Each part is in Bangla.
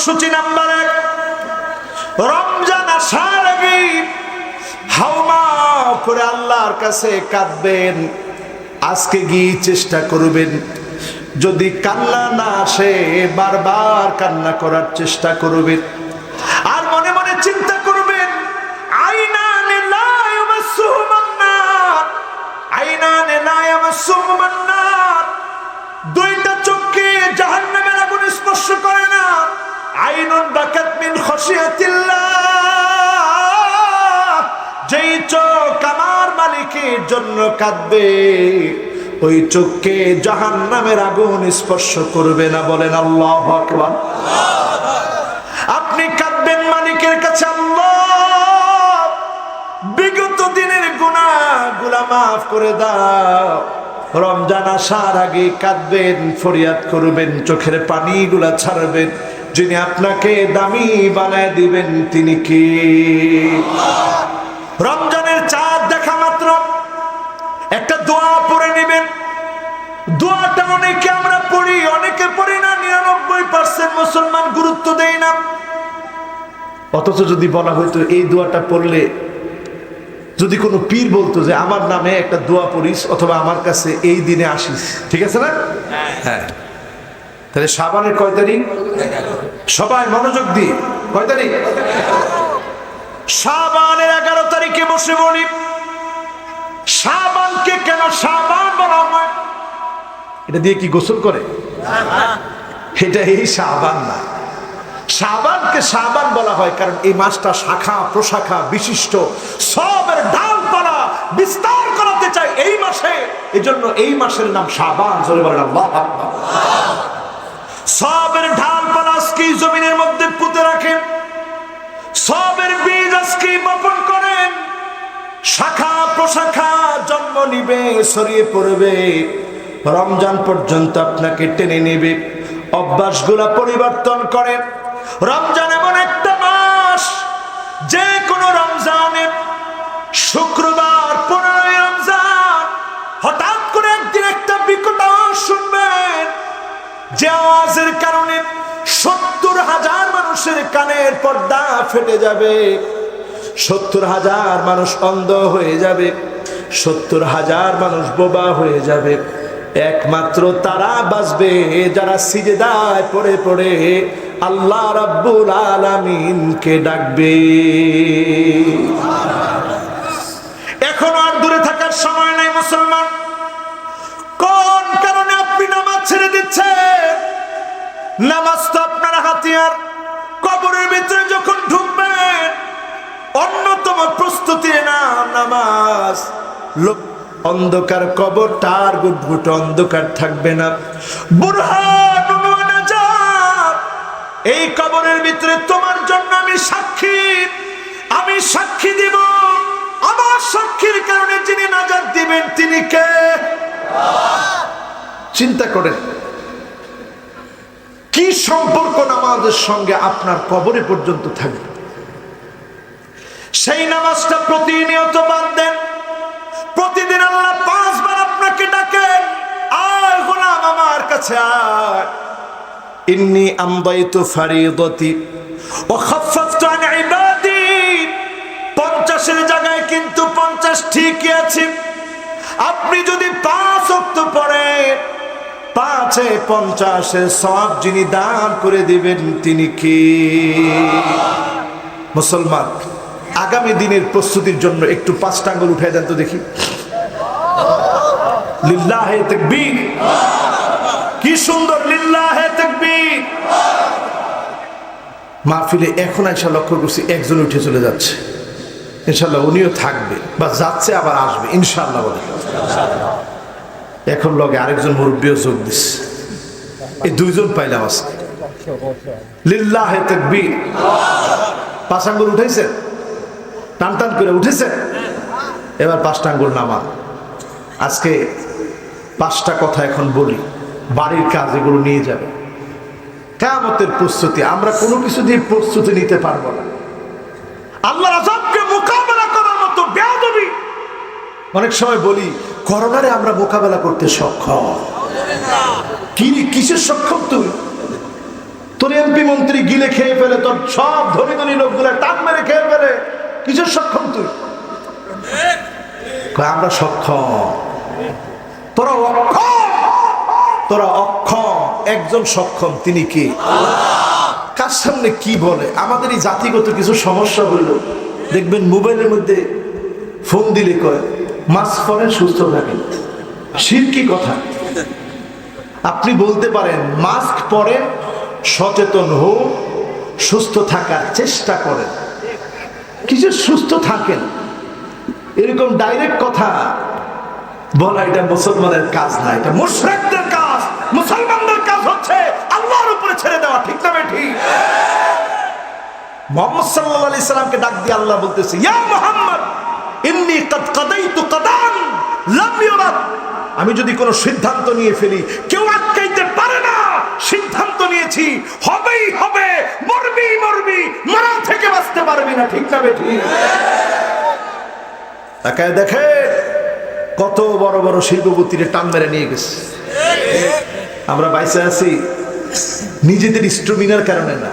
কর্মসূচি নাম্বার এক রমজান আসার আগে হাউমা করে আল্লাহর কাছে কাঁদবেন, আজকে গিয়ে চেষ্টা করবেন। যদি কান্না না আসে, বারবার কান্না করার চেষ্টা করবেন। আর মনে মনে চিন্তা করবেন আইনা লা ইয়ামাসসুহু মান্নার আইনা লা ইয়ামাসসুহু মান্নার দুইটা চোখকে জাহান্নামের আগুন স্পর্শ করে না আইনুন বাকাত মিন খসিয়াতিল্লাহ যেই চোখ আমার মালিকের জন্য কাঁদবে, ওই চোখকে জাহান্নামের আগুন স্পর্শ করবে না বলেন আল্লাহ আকবার। আপনি কাঁদবেন মালিকের কাছে, আল্লাহ, বিগত দিনের গুণা গুলা মাফ করে দাও। রমজান আসার আগে কাঁদবেন, ফরিয়াদ করবেন, চোখের পানিগুলা ছাড়বেন। যিনি আপনাকে দামি বানায় দিবেন তিনি কি? রমজানের চাঁদ দেখা মাত্র। একটা দোয়া পড়ে নেবেন। দোয়াটা অনেকে আমরা পড়ি অনেকে পড়ি না নিরানব্বই পার্সেন্ট মুসলমান গুরুত্ব দেয় না। অথচ যদি বলা হইতো এই দোয়াটা পড়লে যদি কোনো পীর বলতো যে আমার নামে একটা দোয়া পড়িস অথবা আমার কাছে এই দিনে আসিস। ঠিক আছে না? হ্যাঁ। তাহলে সাবানের কয় তারিখ? সবাই মনোযোগ দিয়ে। কয় তারিখ? সাবানের এগারো তারিখে বসে বলি সাবানকে কেন সাবান বলা হয়? এটা দিয়ে কি গোসল করে? এটা এই সাবান না। সাবানকে সাবান বলা হয় কারণ এই মাসটা শাখা, প্রশাখা বিশিষ্ট। সবের ডালপালা বিস্তার করাতে চায় এই মাসে। এজন্য এই মাসের নাম সাবান সবের ডালপালা শাখা জন্ম নিবে, ছড়িয়ে পড়বে। রমজান পর্যন্ত আপনাকে টেনে নেবে। অভ্যাসগুলা পরিবর্তন করেন রমজান এমন একটা মাস, যে কোনো রমজানে শুক্রবার, পনেরোই রমজান, হঠাৎ করে একদিন একটা বিকট শুনবেন, যে আওয়াজের কারণে সত্তর হাজার মানুষের কানের পর্দা ফেটে যাবে। সত্তর হাজার মানুষ অন্ধ হয়ে যাবে, সত্তর হাজার মানুষ বোবা হয়ে যাবে। একমাত্র তারা বাঁচবে, যারা সিজেদায় পড়ে পড়ে আল্লাহ রাব্বুল আলামিনকে ডাকবে। এখন আর দূরে থাকার সময় নাই মুসলমান। কোন কারণে আপনি নামাজ ছেড়ে দিচ্ছেন? নামাজ তো আপনার হাতিয়ার। কবরের ভিতরে যখন ঢুকবেন অন্যতম প্রস্তুতি নাম নামাজ। লোক অন্ধকার কবর, তার গুটগুট অন্ধকার থাকবে না। এই কবরের ভিতরে তোমার জন্য আমি সাক্ষী। আমি সাক্ষী দিব। আমার সাক্ষীর কারণে যিনি নাজাত দিবেন, তিনি কে? চিন্তা করেন, কি সম্পর্ক নামাজের সঙ্গে আপনার কবরে পর্যন্ত থাকবে? সেই নামাজটা প্রতিনিয়ত বাদ দেন প্রতিদিন আল্লাহ পাঁচবার আপনাকে ডাকেন, আয় গোলাম আমার কাছে আয়। ইন্নি আমদাইতু ফারিদতি ও খাফফতু আন ইবাদি। পঞ্চাশের জায়গায় কিন্তু পঞ্চাশ ঠিকই আছে। আপনি যদি পাঁচ অক্ত পড়ে পাঁচে পঞ্চাশে সব যিনি দান করে দিবেন তিনি কি? মুসলমান। আগামী দিনের প্রস্তুতির জন্য একটু পাঁচটা আঙ্গুল উঠে দেন তো দেখি। কি সুন্দর, লিল্লাহে তাকবীর। মাহফিলে এখন এসে লক্ষ্য করছি একজন উঠে চলে যাচ্ছে। ইনশাল্লাহ উনিও থাকবে বা যাচ্ছে, আবার আসবে ইনশাল্লাহ বলে। এখন লগে আরেকজন মুরব্বীও যোগ দিস। এই দুইজন পাইলাম আজকে। লিল্লাহে তাকবীর। পাঁচ আঙ্গুল উঠেছেন টান টান করে উঠেছে। এবার পাঁচটা আঙ্গুল নামা আজকে পাঁচটা কথা এখন বলি। বাড়ির কাজ এগুলো নিয়ে যাবে। কেমতের প্রস্তুতি, আমরা কোনো কিছু দিয়ে প্রস্তুতি নিতে পারব না। আল্লাহর আজাবকে মোকাবেলা করার মতো বেয়াদবি। অনেক সময় বলি, করোনারে আমরা মোকাবেলা করতে সক্ষম। কি, কিসের সক্ষম তুমি তোর এমপি মন্ত্রী গিলে খেয়ে ফেলে, তোর সব ধনী ধনী লোকগুলা টান মেরে খেয়ে ফেলে। কিসের সক্ষম তুই? আমরা সক্ষম। তোরা অক্ষম। তোরা অক্ষম। একজন সক্ষম, তিনি কি? কার সামনে কি বলে? আমাদের এই জাতিগত কিছু সমস্যা হইল। দেখবেন মোবাইলের মধ্যে ফোন দিলে কয়, মাস্ক পরে সুস্থ থাকেন। কি কথা। আপনি বলতে পারেন, মাস্ক পরে সচেতন হোক সুস্থ থাকার চেষ্টা করেন। কিছু সুস্থ থাকেন? এরকম ডাইরেক্ট কথা বলা এটা মুসলমানের কাজ না, এটা মুশরিকদের কাজ। মুসলমানদের কাজ হচ্ছে আল্লাহর উপরে ছেড়ে দেওয়া, ঠিক না ঠিক। মোহাম্মদ সাল্লাল্লাহু সাল্লামকে ডাক দিয়ে আল্লাহ বলতেছে, ইয়া মুহাম্মদ, ইন্নী কাদ কাদাইতু কাদান, লাম আমি যদি কোনো সিদ্ধান্ত নিয়ে ফেলি, কেউ আটকাইতে পারে না। সিদ্ধান্ত নিয়েছি, হবেই হবে মরবি মরবি মরা থেকে বাঁচতে পারবি না ঠিক না বেঠি তাকায় দেখে কত বড় বড় শিল্পপতিরে টান মেরে নিয়ে গেছে। আমরা বাইসে আছি, নিজেদের স্ট্রোমিনার কারণে না।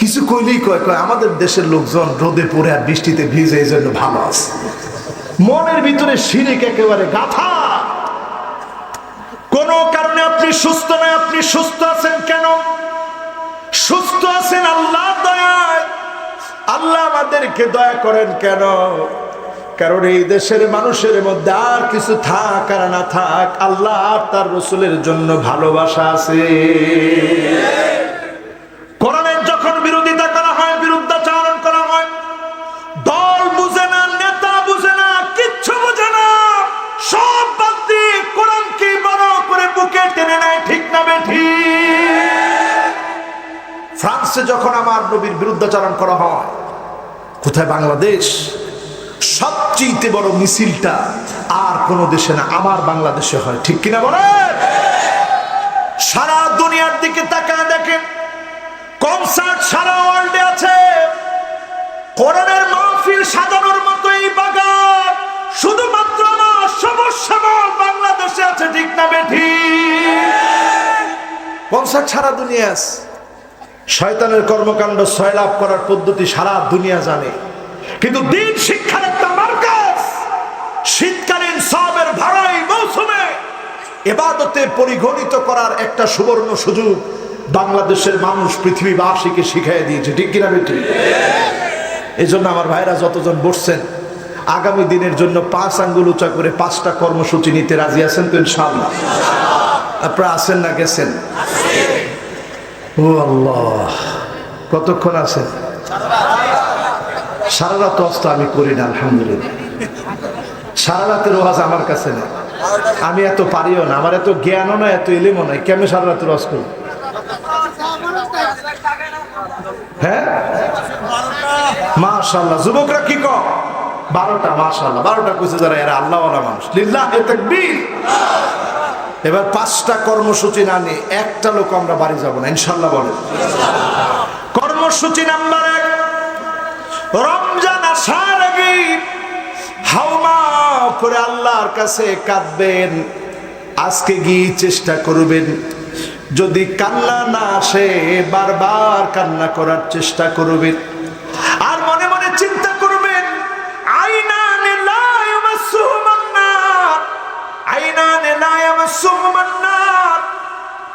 কিছু কইলেই কয় কয়, আমাদের দেশের লোকজন রোদে পড়ে আর বৃষ্টিতে ভিজে এই জন্য ভালো আছে। মনের ভিতরে শিরিক একেবারে গাথা। কোন কারণে আপনি সুস্থ নয়, আপনি সুস্থ আছেন কেন? সুস্থ আছেন আল্লাহ দয়ায়। আল্লাহ আমাদেরকে দয়া করেন কেন? কারণ এই দেশের মানুষের মধ্যে আর কিছু থাক আর না থাক, আল্লাহ আর তার রসুলের জন্য ভালোবাসা আছে। নবীর বিরুদ্ধাচারণ করা হয়। কোথায় বাংলাদেশ? সবচেয়ে বড় মিছিলটা আর কোন দেশে না, আমার বাংলাদেশে হয়। ঠিক কিনা বলেন? সারা দুনিয়ার দিকে তাকায় দেখেন, কনসার্ট সারা ওয়ার্ল্ডে আছে। কোরআনের মাহফিল সাজানোর মতো এই বাগান শুধুমাত্র না সমস্যা বাংলাদেশে আছে, ঠিক না বেঠি? কনসার্ট সারা দুনিয়া আছে। শয়তানের কর্মকাণ্ড সয়লাভ করার পদ্ধতি সারা দুনিয়া জানে। কিন্তু দিন শিক্ষার একটা মার্কাজ। শীতকালীন সবের ভাড়াই মৌসুমে এবাদতে পরিগণিত করার একটা সুবর্ণ সুযোগ বাংলাদেশের মানুষ পৃথিবীবাসীকে শিখাই দিয়েছে। ঠিক কিনা বেটি? এই জন্য আমার ভাইরা যতজন বসছেন, আগামী দিনের জন্য পাঁচ আঙ্গুল উঁচা করে পাঁচটা কর্মসূচি নিতে রাজি আছেন তো ইনশাআল্লাহ? আপনারা আছেন না গেছেন? ও আল্লাহ, কতক্ষণ আছে? সারা রাত অস্ত আমি করি না, আলহামদুলিল্লাহ। সারা রাতের ওয়াজ আমার কাছে নেই। আমি এত পারিও না, আমার এত জ্ঞানও না এত এলেমও নাই, কেমন সারা রাতের ওয়াজ করব? হ্যাঁ? মাশাল্লাহ যুবকরা কি কম বারোটা মাশাল্লাহ বারোটা কইছে যারা এরা আল্লাহওয়ালা মানুষ। লিল্লাহ এবার পাঁচটা কর্মসূচি না নিয়ে একটা লোক আমরা বাড়ি যাব না, ইনশাল্লাহ বলেন। কর্মসূচি নাম্বার এক, রমজান আসার আগে হাউমা করে আল্লাহর কাছে কাঁদবেন, আজকে গিয়ে চেষ্টা করবেন। যদি কান্না না আসে, বারবার কান্না করার চেষ্টা করবেন। আর মনে মনে চিন্তা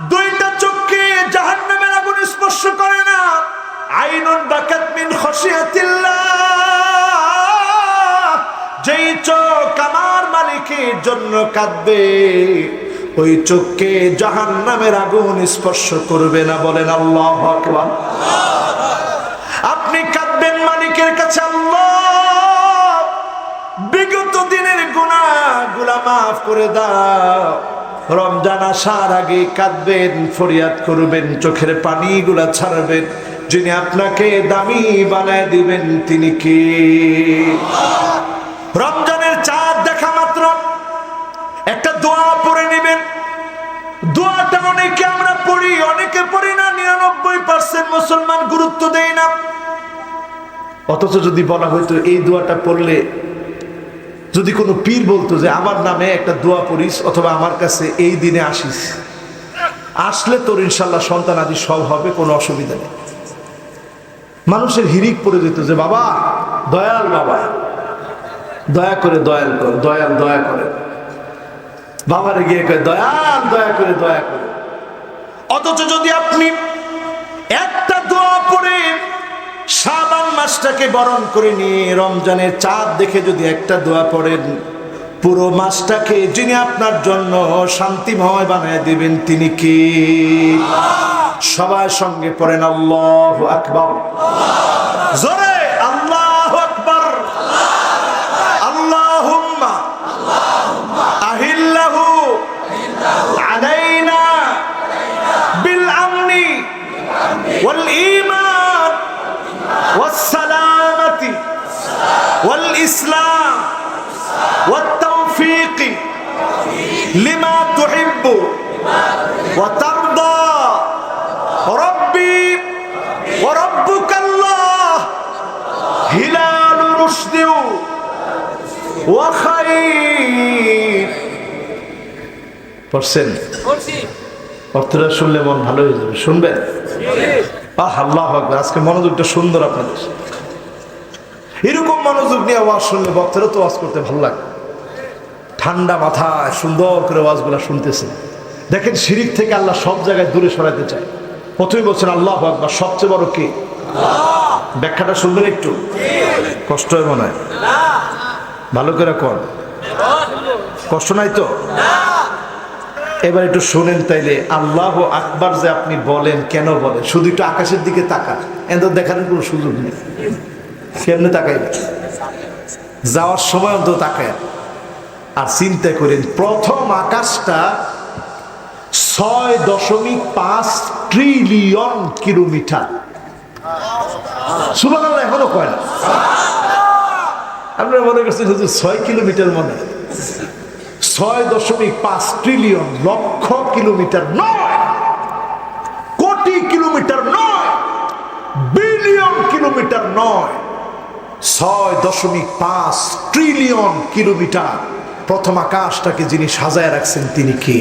দুইটা চোখকে আগুন স্পর্শ করে না। আইনুন যেই চোখ আমার মালিকের জন্য কাঁদবে, ওই চোখকে জাহান্নামের আগুন স্পর্শ করবে না বলেন আল্লাহ আকবার। আপনি কাঁদবেন মালিকের কাছে, আল্লাহ। বিগত দিনের গুণা গুলা মাফ করে দাও। রমজান আসার আগে কাঁদবেন, ফরিয়াদ করবেন, চোখের পানিগুলা ছাড়বেন। যিনি আপনাকে দামি বানায় দিবেন, তিনি কে? রমজানের চাঁদ দেখা মাত্র। একটা দোয়া পড়ে নেবেন। দোয়াটা অনেকে আমরা পড়ি, অনেকে পড়ি না, নিরানব্বই পার্সেন্ট মুসলমান গুরুত্ব দেয় না। অথচ যদি বলা হইতো, এই দোয়াটা পড়লে যদি কোনো পীর বলতো যে, আমার নামে একটা দোয়া পড়িস অথবা আমার কাছে এই দিনে আসিস, আসলে তোর ইনশাল্লাহ সন্তান আদি সব হবে, কোনো অসুবিধা নেই। মানুষের হিরিক পড়ে যেত যে, বাবা, দয়াল বাবা, দয়া করে দয়াল কর, দয়াল দয়া করে। বাবারে গিয়ে কয়, দয়াল দয়া করে দয়া করে। অথচ যদি আপনি পড়ে সাবান মাসটাকে বরণ করে নিয়ে রমজানের চাঁদ দেখে যদি একটা দোয়া পড়েন, পুরো মাসটাকে যিনি আপনার জন্য শান্তিময় বানায় দিবেন, তিনি কি? সবার সঙ্গে পড়েন আল্লাহ আকবর। জোরে তৌফিক লিমা তুহিব্বু ওয়া তারদা রব্বি ওয়া রব্বুকা আল্লাহ হিলাল রুশদিউ ওয়া পড়ছেন অর্থটা শুনলে মন ভালো হয়ে যাবে। শুনবেন? আহ আল্লাহ আকবার। আজকে মনোযোগটা সুন্দর আপনাদের। এরকম মনোযোগ নিয়ে আওয়াজ শুনলে বক্তারা তো ওয়াজ করতে ভালো লাগে। ঠান্ডা মাথায় সুন্দর করে ওয়াজগুলো শুনতেছে। দেখেন শিরিক থেকে আল্লাহ সব জায়গায় দূরে সরাতে চায়। প্রথমে বলছেন আল্লাহ আকবার। সবচেয়ে বড় কে? ব্যাখ্যাটা শুনবেন একটু? কষ্ট হয় মনে হয়? ভালো করে কর কষ্ট নাই তো? এবার একটু শোনেন তাইলে, আল্লাহ আকবার যে আপনি বলেন, কেন বলেন? শুধু একটু আকাশের দিকে তাকান। এত দেখানোর কোনো সুযোগ নেই। কেমনে তাকাইবে যাওয়ার সময় অন্তত তাকায় আর চিন্তা করেন, প্রথম আকাশটা ছয় দশমিক পাঁচ ট্রিলিয়ন কিলোমিটার। সুবান এখনও কয় না? আপনারা মনে করছেন হুজুর ছয় কিলোমিটার মনে। ছয় দশমিক পাঁচ ট্রিলিয়ন লক্ষ কিলোমিটার নয়, কোটি কিলোমিটার নয় বিলিয়ন কিলোমিটার নয়, ছয় দশমিক পাঁচ ট্রিলিয়ন কিলোমিটার। প্রথম আকাশটাকে যিনি সাজায় রাখছেন তিনি কে?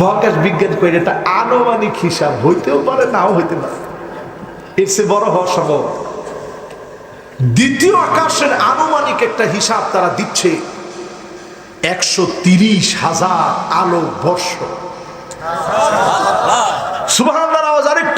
মহাকাশ বিজ্ঞান করে এটা আনুমানিক হিসাব, হইতেও পারে, নাও হইতে পারে। এর চেয়ে বড় হওয়ার সম্ভব। দ্বিতীয় আকাশের আনুমানিক একটা হিসাব তারা দিচ্ছে। একশো তিরিশ হাজার আলো বর্ষ। সুবাহ আওয়াজ আরেকটু